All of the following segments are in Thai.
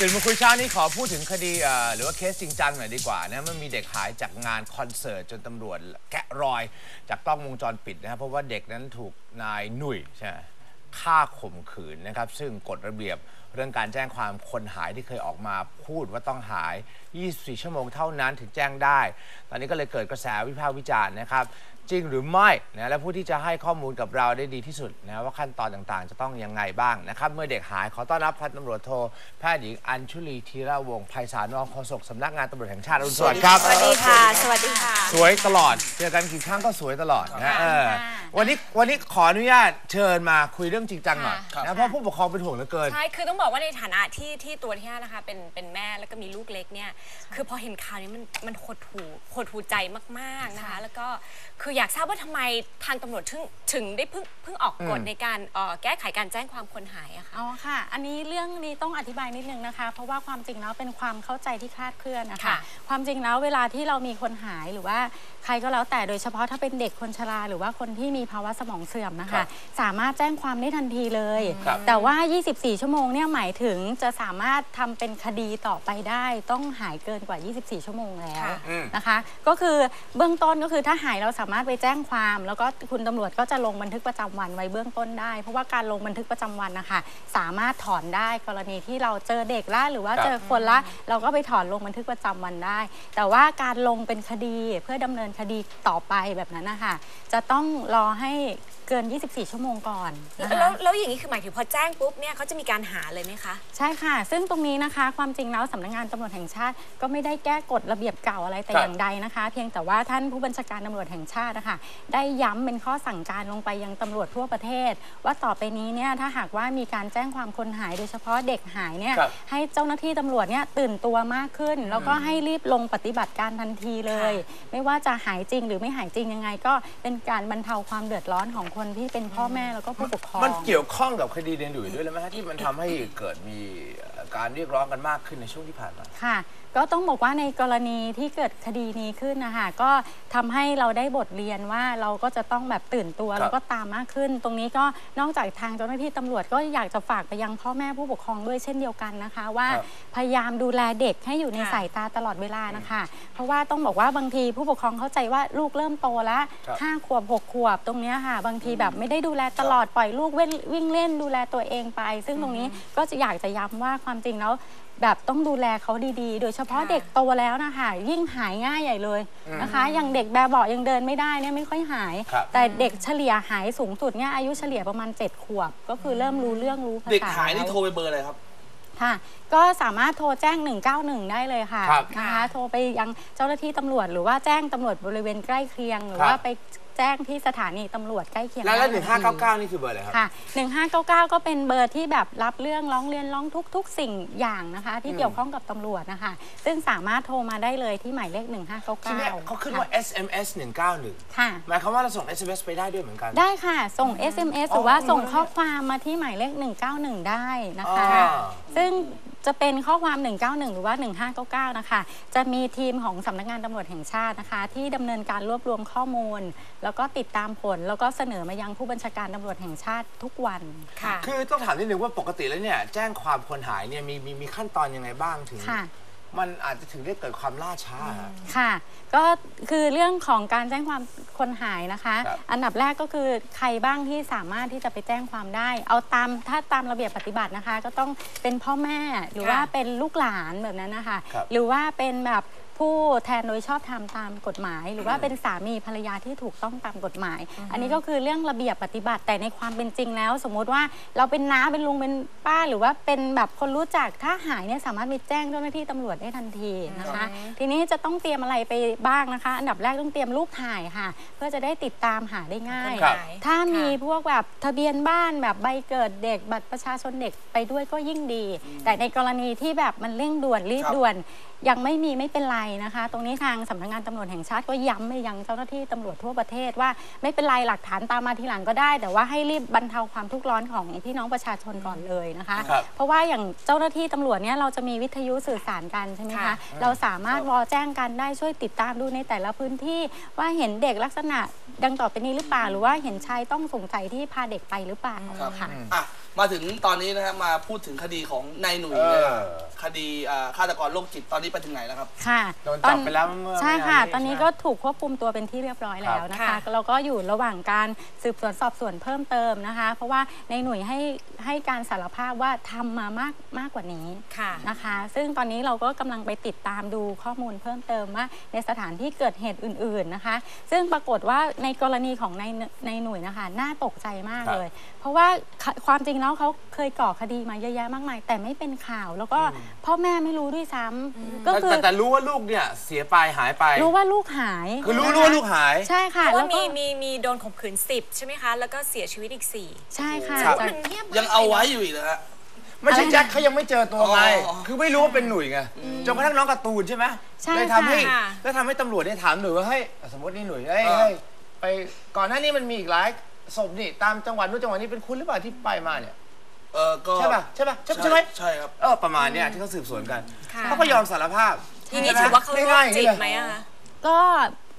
ตื่นมาคุยเช้านี้ขอพูดถึงคดีเอ่อหรือว่าเคสจริงจังหน่อยดีกว่านะมันมีเด็กหายจากงานคอนเสิร์ตจนตำรวจแกะรอยจากกล้องวงจรปิดนะครับเพราะว่าเด็กนั้นถูกนายหนุ่ยใช่ไหมฆ่าข่มขืนนะครับ ซึ่งกฎระเบียบเรื่องการแจ้งความคนหายที่เคยออกมาพูดว่าต้องหาย 24 ชั่วโมงเท่านั้นถึงแจ้งได้ ตอนนี้ก็เลยเกิดกระแสวิพากษ์วิจารณ์นะครับ จริงหรือไม่นะและผู้ที่จะให้ข้อมูลกับเราได้ดีที่สุดนะว่าขั้นตอนต่างๆ จะต้องยังไงบ้างนะครับเมื่อเด็กหายขอต้อนรับพันตำรวจโทแพทย์หญิงอัญชุลีธีระวงศ์ไพศาลรองโฆษกสำนักงานตำรวจแห่งชาติอรุณสวัสดิ์ครับ สวัสดีค่ะ สวัสดีค่ะ สวยตลอดเจอกันกี่ครั้งก็สวยตลอดนะเออค่ะวันนี้วันนี้ขออนุญาตเชิญมาคุยเรื่องจริงจังหน่อยค่ะนะเพราะผู้ปกครองเป็นห่วงเหลือเกิน ใช่ คือต้องบอกว่าในฐานะที่ที่ตัวที่ห้านะคะเป็นเป็นแม่แล้วก็มีลูกเล็กเนี่ย คือพอเห็นข่าวนี้มันมันหดหูหดหูใจมากๆนะคะ แล้วก็คืออยากทราบว่าทำไมทางตำรวจถึงถึงได้เพิ่งเพิ่งออกกฎอืมในการเอ่อแก้ไขการแจ้งความคนหายอะค่ะอ๋อค่ะ อันนี้เรื่องนี้ต้องอธิบายนิดนึงนะคะ เพราะว่าความจริงแล้วเป็นความเข้าใจที่คลาดเคลื่อนนะคะ ค่ะความจริงแล้วเวลาที่เรามีคนหายหรือว่าใครก็แล้วแต่โดยเฉพาะถ้าเป็นเด็กคนชราหรือว่าคนที่มีภาวะสมองเสื่อมนะครัคะ บสามารถแจ้งความได้ทันทีเลย ครับ แต่ว่า 24 ชั่วโมงเนี่ยหมายถึงจะสามารถทำเป็นคดีต่อไปได้ ต้องหายเกินกว่า 24 ชั่วโมงแล้วค่ะอืมนะคะ ก็คือเบื้องต้นก็คือถ้าหายเราสามารถไปแจ้งความ แล้วก็คุณตำรวจก็จะลงบันทึกประจำวันไว้เบื้องต้นได้ เพราะว่าการลงบันทึกประจำวันนะคะสามารถถอนได้กรณีที่เราเจอเด็กละหรือว่าครับเจอคนละ เราก็ไปถอนลงบันทึกประจำวันได้ แต่ว่าการลงเป็นคดีเพื่อดำเนินคดีต่อไปแบบนั้นนะคะจะต้องรอให้เกิน 24 ชั่วโมงก่อนนะคะแล้วแล้วอย่างนี้คือหมายถึงพอแจ้งปุ๊บเนี่ยเขาจะมีการหาเลยไหมคะ ใช่ค่ะ ซึ่งตรงนี้นะคะ ความจริงแล้วสำนักงานตำรวจแห่งชาติ ก็ไม่ได้แก้กฎระเบียบเก่าอะไรแต่ครับอย่างใดนะคะ เพียงแต่ว่าท่านผู้บัญชาการตำรวจแห่งชาตินะคะได้ย้ำเป็นข้อสั่งการลงไปยังตำรวจทั่วประเทศ ว่าต่อไปนี้เนี่ยถ้าหากว่ามีการแจ้งความคนหายโดยเฉพาะเด็กหายเนี่ยครับให้เจ้าหน้าที่ตำรวจเนี่ยตื่นตัวมากขึ้น แล้วก็ให้รีบลงปฏิบัติการทันทีเลย ไม่ว่าจะหายจริงหรือไม่หายจริงยังไง ก็เป็นการบรรเทาความเดือดร้อนของคนที่เป็นพ่อแม่แล้วก็ผู้ปกครองมันเกี่ยวข้องกับคดีเดนดุยด้วยเลยไหมฮะที่มันทำให้เกิดมีเอ่อการเรียกร้องกันมากขึ้นในช่วงที่ผ่านมาค่ะก็ต้องบอกว่าในกรณีที่เกิดคดีนี้ขึ้นนะคะก็ทำให้เราได้บทเรียนว่าเราก็จะต้องแบบตื่นตัวครับแล้วก็ตามมากขึ้น ตรงนี้ก็นอกจากทางเจ้าหน้าที่ตำรวจก็อยากจะฝากไปยังพ่อแม่ผู้ปกครองด้วยเช่นเดียวกันนะคะ ว่าครับพยายามดูแลเด็กให้อยู่ในค่ะสายตาตลอดเวลานะคะ เพราะว่าต้องบอกว่าบางทีผู้ปกครองเข้าใจว่าลูกเริ่มโตแล้วครับห้าขวบหกขวบตรงเนี้ยค่ะ บางทีแบบไม่ได้ดูแลตลอดปล่อยลูกเว้นวิ่งเล่นดูแลตัวเองไป ซึ่งตรงนี้ก็จะอยากจะย้ำว่าความจริงแล้ว แบบต้องดูแลเขาดีๆ โดยเฉพาะค่ะ เด็กโตแล้วนะคะยิ่งหายง่ายใหญ่เลยนะคะ อย่างเด็กแบบเบาะยังเดินไม่ได้เนี่ยไม่ค่อยหาย ครับ แต่เด็กเฉลี่ยหายสูงสุดเนี่ยอายุเฉลี่ยประมาณ 7 ขวบ ก็คือเริ่มรู้เรื่องรู้ภาษาเด็กหายนี่แล้วโทรไปเบอร์อะไรครับ ค่ะ ก็สามารถโทรแจ้ง 191 ได้เลยค่ะครับนะคะค่ะโทรไปยังเจ้าหน้าที่ตำรวจ หรือว่าแจ้งตำรวจบริเวณใกล้เคียง หรือครับว่าไป แจ้งที่สถานีตำรวจใกล้เคียงแล้วแล้วได้หนึ่งทัห้านทีเก้าเก้านี่คือเบอร์อะไรครับ ค่ะ1599 ก็เป็นเบอร์ที่แบบรับเรื่องร้องเรียนร้องทุกทุกสิ่งอย่างนะคะ ที่เกี่ยวข้องกับตำรวจนะคะ ซึ่งสามารถโทรมาได้เลยที่หมายเลข 1599ที่เนี่ยเขาขึ้นว่า SMS 191ค่ะ หมายความว่าเราส่ง SMS ไปได้ด้วยเหมือนกัน ได้ค่ะ ส่ง SMS หรือว่าส่งข้อความมาที่หมายเลข 191 ได้นะคะ อ๋อ ซึ่งจะเป็นข้อความ 191 หรือว่า 1599 นะคะ จะมีทีมของสำนักงานตำรวจแห่งชาตินะคะ ที่ดำเนินการรวบรวมข้อมูล แล้วก็ติดตามผล แล้วก็เสนอมายังผู้บัญชาการตำรวจแห่งชาติทุกวันค่ะ คือต้องถามนิดนึงว่าปกติแล้วเนี่ยแจ้งความคนหายเนี่ยมีมีมีขั้นตอนยังไงบ้างถึง ค่ะ มันอาจจะถึงได้เกิดความล่าช้าฮะ ค่ะ ก็คือเรื่องของการแจ้งความคนหายนะคะ ครับอันดับแรกก็คือใครบ้างที่สามารถที่จะไปแจ้งความได้ เอาตามถ้าตามระเบียบปฏิบัตินะคะ ก็ต้องเป็นพ่อแม่หรือว่าค่ะเป็นลูกหลานแบบนั้นนะคะ ครับ หรือว่าเป็นแบบ ผู้แทนโดยชอบธรรมตามกฎหมาย หรือว่าเป็นสามีภรรยาที่ถูกต้องตามกฎหมาย อันนี้ก็คือเรื่องระเบียบปฏิบัติแต่ในความเป็นจริงแล้ว สมมุติว่าเราเป็นน้าเป็นลุงเป็นป้า หรือว่าเป็นแบบคนรู้จักถ้าหายเนี่ยสามารถไปแจ้งเจ้าหน้าที่ตำรวจได้ทันทีนะคะ ทีนี้จะต้องเตรียมอะไรไปบ้างนะคะ อันดับแรกต้องเตรียมรูปถ่ายค่ะ เพื่อจะได้ติดตามหาได้ง่าย ครับ ถ้ามีค่ะพวกแบบทะเบียนบ้านแบบใบเกิดเด็กบัตรประชาชนเด็กไปด้วยก็ยิ่งดี แต่ในกรณีที่แบบมันเร่งด่วนรีบครับด่วน ยังไม่มีไม่เป็นไรนะคะ ตรงนี้ทางสำนักงานตำรวจแห่งชาติก็ย้ำไปยังเจ้าหน้าที่ตำรวจทั่วประเทศว่า ไม่เป็นไรหลักฐานตามมาทีหลังก็ได้ แต่ว่าให้รีบบรรเทาความทุกข์ร้อนของพี่น้องประชาชนก่อนเลยนะคะ ครับเพราะว่าอย่างเจ้าหน้าที่ตำรวจเนี่ยเราจะมีวิทยุสื่อสารกันใช่ไหมคะ ค่ะ เราสามารถวอแจ้งกันได้ช่วยติดตามดูในแต่ละพื้นที่ ว่าเห็นเด็กลักษณะดังต่อไปนี้หรือเปล่า หรือว่าเห็นชายต้องสงสัยที่พาเด็กไปหรือเปล่าครับค่ะ อะ มาถึงตอนนี้นะครับมาพูดถึงคดีของนายหนุ่ยเออเลยครับคดีอ่าฆาตกรโรคจิตตอนนี้ไปถึงไหนแล้วครับ ค่ะโดนจับไปแล้วเมื่อใช่ค่ะ ไม่นานนี้ตอนนี้ใช่ไหมก็ถูกควบคุมตัวเป็นที่เรียบร้อยแล้วนะครัคะบแล้วก็อยู่ระหว่างการสืบสวนสอบสวนเพิ่มเติมนะคะ เพราะว่าในหน่วยให้ให้การสารภาพว่าทำมามากมากกว่านี้ค่ะ นะคะ ซึ่งตอนนี้เราก็กำลังไปติดตามดูข้อมูลเพิ่มเติมว่าในสถานที่เกิดเหตุอื่นๆนะคะ ซึ่งปรากฏว่าในกรณีของในในหน่วยนะคะ น่าตกใจมากครับ เลย เพราะว่าความจริงแล้วเขาเคยก่อคดีมาเยอะแยะมากมาย แต่ไม่เป็นข่าว แล้วก็พ่อแม่ไม่รู้ด้วยซ้ำก็แต่คือแต่แต่รู้ว่าลูกเนี่ยเสียไปหายไป รู้ว่าลูกหายคือรู้นะะรู้ว่าลูกหาย ใช่ค่ะ เพราะแล้ว่าวก็มีมีมีโดนข่มขืน 10 ใช่ไหมคะ แล้วก็เสียชีวิตอีก 4 ใช่ค่ะครับ จากมันเงียบมกยังเอาไว้ลนะอยู่อีกนะฮะ ไม่ใช่แจ็คเขายังไม่เจอตัวไงอ๋อ คือไม่รู้ว่าเป็นหนุ่ยไงจนกระทั่งน้องการ์ตูนใช่ไหมใช่เลยทำให้ค่ะแล้วทำให้ตำรวจเนี่ยถามหนุ่ยว่าเฮ้ยสมมตินี่หนุ่ยเฮ้ยเออเฮ้ยไปก่อนหน้านี้มันมีอีกหลาย ศพนี่ตามจังหวัดนู้นจังหวัดนี้เป็นคุณหรือเปล่าที่ไปมาเนี่ย เออก็ใช่ป่ะใช่ป่ะใช่ใช่ไหมใช่ครับ เออประมาณเนี้ยที่เขาสืบสวนกันค่ะ เขาก็ยอมสารภาพอย่างนี้ใช่ถืไหมอว่าเขาโรคง่ายๆจิตเลย ไหมอะคะ ก็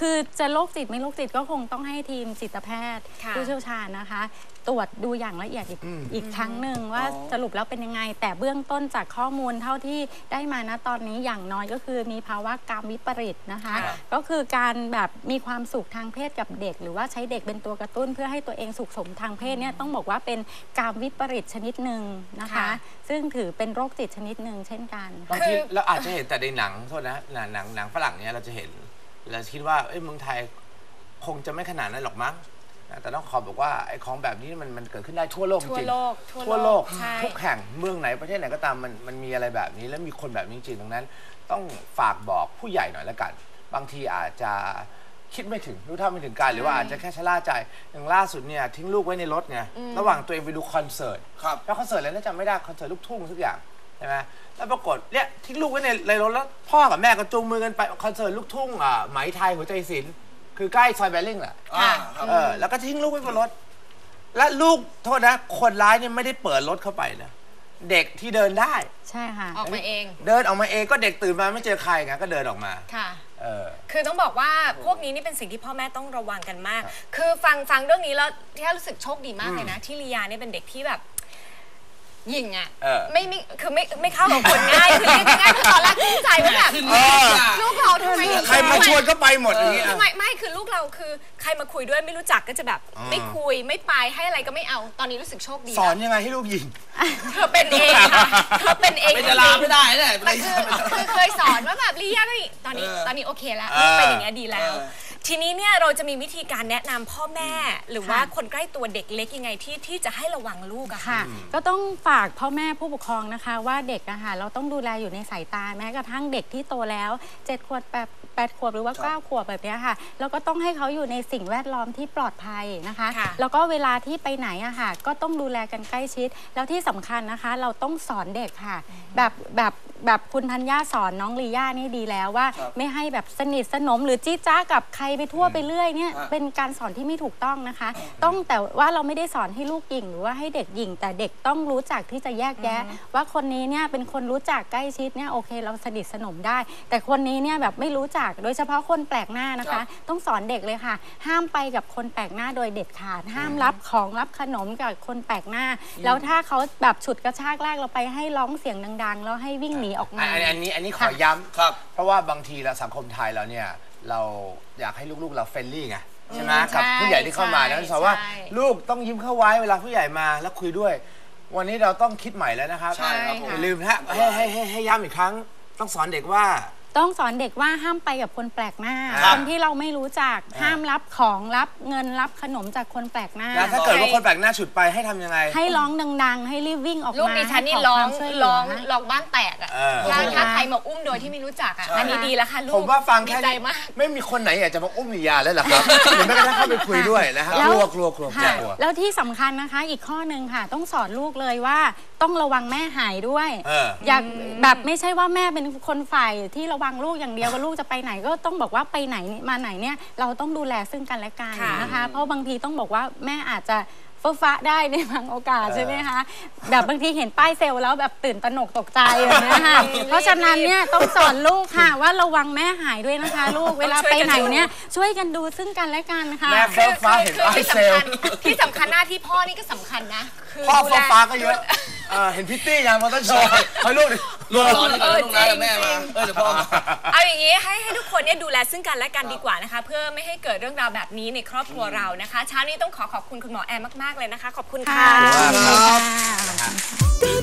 คือจะโรคจิตไม่โรคจิตก็คงต้องให้ทีมจิตแพทย์ ค่ะผู้เชี่ยวชาญนะคะ ตรวจดูอย่างละเอียดอีกอีกครั้งหนึ่งว่าอ๋อ สรุปแล้วเป็นยังไง แต่เบื้องต้นจากข้อมูลเท่าที่ได้มานะตอนนี้อย่างน้อยก็คือมีภาวะกามวิปริตนะคะ ครับก็คือการแบบมีความสุขทางเพศกับเด็ก หรือว่าใช้เด็กเป็นตัวกระตุ้นเพื่อให้ตัวเองสุขสมทางเพศเนี่ยต้องบอกว่าเป็นกามวิปริตชนิดหนึ่งนะคะ ค่ะ ซึ่งถือเป็นโรคจิตชนิดหนึ่งเช่นกัน บางทีเราอาจจะเห็นแต่ในหนังโทษนะหนังหนังหนังฝรั่งเนี่ยเราจะเห็นเราคิดว่าเอ้ยเมืองไทยคงจะไม่ขนาดนั้นหรอกมั้ง นะแต่ต้องขอบอกว่าไอ้ของแบบนี้มันมันเกิดขึ้นได้ทั่วโลกจทั่วริงโลกๆทั่วโลก ใช่ ทุกแห่งเมืองไหนประเทศไหนก็ตามมันมันมีอะไรแบบนี้ แล้วมีคนแบบนี้จริงดังนั้น ต้องฝากบอกผู้ใหญ่หน่อยละกัน บางทีอาจจะคิดไม่ถึงรู้เท่าไม่ถึงการหรือว่าอาจจะแค่ชะล่าใจอย่างล่าสุดเนี่ยทิ้งลูกไว้ในรถไงระหว่างตัวเองไปดูคอนเสิร์ต ครับ แล้วคอนเสิร์ตอะไรน่าจำไม่ได้คอนเสิร์ตลูกทุ่งสักอย่างใช่ไหมแล้วปรากฏเนี่ยทิ้งลูกไว้ในในรถแล้วพ่อกับแม่ก็จูงมือกันไปคอนเสิร์ตลูกทุ่งอ่าไหมไทยหัวใจศิลป์ คือใกล้ซอยแบริ่งแหละอ่าครับ เออแล้วก็ทิ้งลูกไว้บนรถ และลูกโทษนะ คนร้ายเนี่ยไม่ได้เปิดรถเข้าไปนะเด็กที่เดินได้ ใช่ค่ะ ออกมาเอง เดินออกมาเองก็เด็กตื่นมาไม่เจอใครไงก็เดินออกมา ค่ะ เออ คือต้องบอกว่าพวกนี้นี่เป็นสิ่งที่พ่อแม่ต้องระวังกันมาก คือฟังฟังเรื่องนี้แล้วที่รู้สึกโชคดีมากเลยนะ ที่ลียาเนี่ยเป็นเด็กที่แบบ หยิงอะเออ ไม่ไม่คือไม่ไม่เข้ากับคนง่ายคือเรียกง่ายๆคือตอนแรกตั้งใจว่าแบบขึ้นมาอะลูกเราทำไมใครมาชวนก็ไปหมดอย่างเงี้ย ทำไมไม่คือลูกเราคือใครมาคุยด้วยไม่รู้จักก็จะแบบ อ่า ไม่คุยไม่ไปให้อะไรก็ไม่เอาตอนนี้รู้สึกโชคดีสอนนะยังไงให้ลูกยิง เธอเป็นเองค่ะเธอเป็นเองเป็นดาราไม่ได้เนี่ยแต่คือคือเคยสอนว่าแบบลียาก็ตอนนี้เออตอนนี้โอเคแล้วเออลูกเป็นอย่างเงี้ยดีแล้ว เออ ทีนี้เนี่ยเราจะมีวิธีการแนะนำพ่อแม่ หรือว่าคนใกล้ตัวเด็กเล็กยังไงที่ที่จะให้ระวังลูกอะค่ะ ค่ะ ก็ต้องฝากพ่อแม่ผู้ปกครองนะคะ ว่าเด็กอะค่ะเราต้องดูแลอยู่ในสายตาแม้กระทั่งเด็กที่โตแล้ว7ขวบแปดแปดขวบหรือว่าครับ9ขวบแบบเนี้ยค่ะแล้วก็ต้องให้เขาอยู่ในสิ่งแวดล้อมที่ปลอดภัยนะคะ ค่ะ แล้วก็เวลาที่ไปไหนอะค่ะ ก็ต้องดูแลกันใกล้ชิด แล้วที่สำคัญนะคะ เราต้องสอนเด็กค่ะ แบบแบบแบบคุณธัญญาสอนน้องลีย่านี่ดีแล้วว่าครับไม่ให้แบบสนิทสนมหรือจี้จ้ากับใครไปทั่วไปเรื่อยเนี่ยอะเป็นการสอนที่ไม่ถูกต้องนะคะ ต้องแต่ว่าเราไม่ได้สอนให้ลูกหยิ่งหรือว่าให้เด็กหยิ่งแต่เด็กต้องรู้จักที่จะแยกแยะ ว่าคนนี้เนี่ยเป็นคนรู้จักใกล้ชิดเนี่ยโอเค เราสนิทสนมได้ แต่คนนี้เนี่ยแบบไม่รู้จักโดยเฉพาะคนแปลกหน้านะครัคะบต้องสอนเด็กเลยค่ะ ห้ามไปกับคนแปลกหน้าโดยเด็ดขาดห้ามรับของรับขนมกับคนแปลกหน้า แล้วถ้าเขาแบบฉุดกระชากลากเราไปให้ร้องเสียงดังๆ แล้วให้วิ่งหนีออกมาอันอันนี้อันนี้ขอค่ะย้ำครับเพราะว่าบางทีเราสังคมไทยเราเนี่ย เราอยากให้ลูกๆเราเฟรนลี่ไงใช่ไหมอืมกับใช่ผู้ใหญ่ที่เข้ามาใช่นั้นสอนว่า ใช่ลูกต้องยิ้มเข้าไว้เวลาผู้ใหญ่มาแล้วคุยด้วย วันนี้เราต้องคิดใหม่แล้วนะครับใช่ครับผม อย่าลืมนะฮะให้ให้ให้ให้ย้ำอีกครั้ง ต้องสอนเด็กว่า ต้องสอนเด็กว่าห้ามไปกับคนแปลกหน้า ครัคบนที่เราไม่รู้จักห้ามรับของรับเงินรับขนมจากคนแปลกหน้า แล้วถ้าเกิดว่าคนแปลกหน้าฉุดไปให้ทำยังไง ให้ร้องดัง ๆ ให้รีบวิ่งออกมาลูกดิฉันนี่ให้ขร้องความช่วยเหลืร้องร้องบ้านแตกอะเออ ถ้าใช่ถ้าค่ะใครมาอุ้มโดยที่ไม่รู้จักอะใช่อันนี้ดีแล้วค่ะลูกผมว่าฟังแค่ดีใจนี้มาก ไม่มีคนไหนอยากจะมาอุ้มนิยาแล้วหรอครับหรือแม้กระทั่งเข้าไปคุยด้วยนะฮะแล้กวลัวกลัวกลัวกลัวค่ะกลัว แล้วที่สำคัญนะคะ อีกข้อหนึ่งค่ะ ต้องสอนลูกเลยว่าต้องระวังแม่หายด้วย เอออยากแบบไม่ใช่ว่าแม่เป็นคนฝ่ายที่ระวังลูกอย่างเดียวว่าลูกจะไปไหนก็ต้องบอกว่าไปไหนมาไหนเนี่ยเราต้องดูแลซึ่งกันและกันค่ะนะคะ เพราะบางทีต้องบอกว่าแม่อาจจะเฟ้อฟ้าได้ในบางโอกาสใช่ไหมคะแบบบางทีเห็นป้ายเซลล์แล้วแบบตื่นตระหนกตกใจอย่างเงี้ยค่ะเพราะฉะนั้นเนี่ยต้องสอนลูกค่ะ ว่าระวังแม่หายด้วยนะคะ ลูกเวลาไปไหนเนี่ยช่วยกันดูซึ่งกันและกันค่ะแม่เฟ้อฟ้าเห็นป้ายที่เซลล์สำคัญที่สำคัญหน้าที่พ่อนี่ก็สำคัญนะคือพ่อดูเฟ้แลอฟ้าก็เยอะเออเห็นพิตตี้งานมอเตอร์โชว์เฮ้ยลูกดิรอรอนี่ก่อนเออลูกนะจริงเดี๋ยวแม่มาเออเดี๋ยวพ่อมาเอาอย่างนี้ให้ให้ทุกคนเนี่ยดูแลซึ่งกันและกันดีกว่านะคะ เพื่อไม่ให้เกิดเรื่องราวแบบนี้ในครอบครัวเรานะคะเช้านี้ต้องขอขอบคุณคุณหมอแอร์มากๆเลยนะคะ ขอบคุณค่ะค่ะครับค่ะ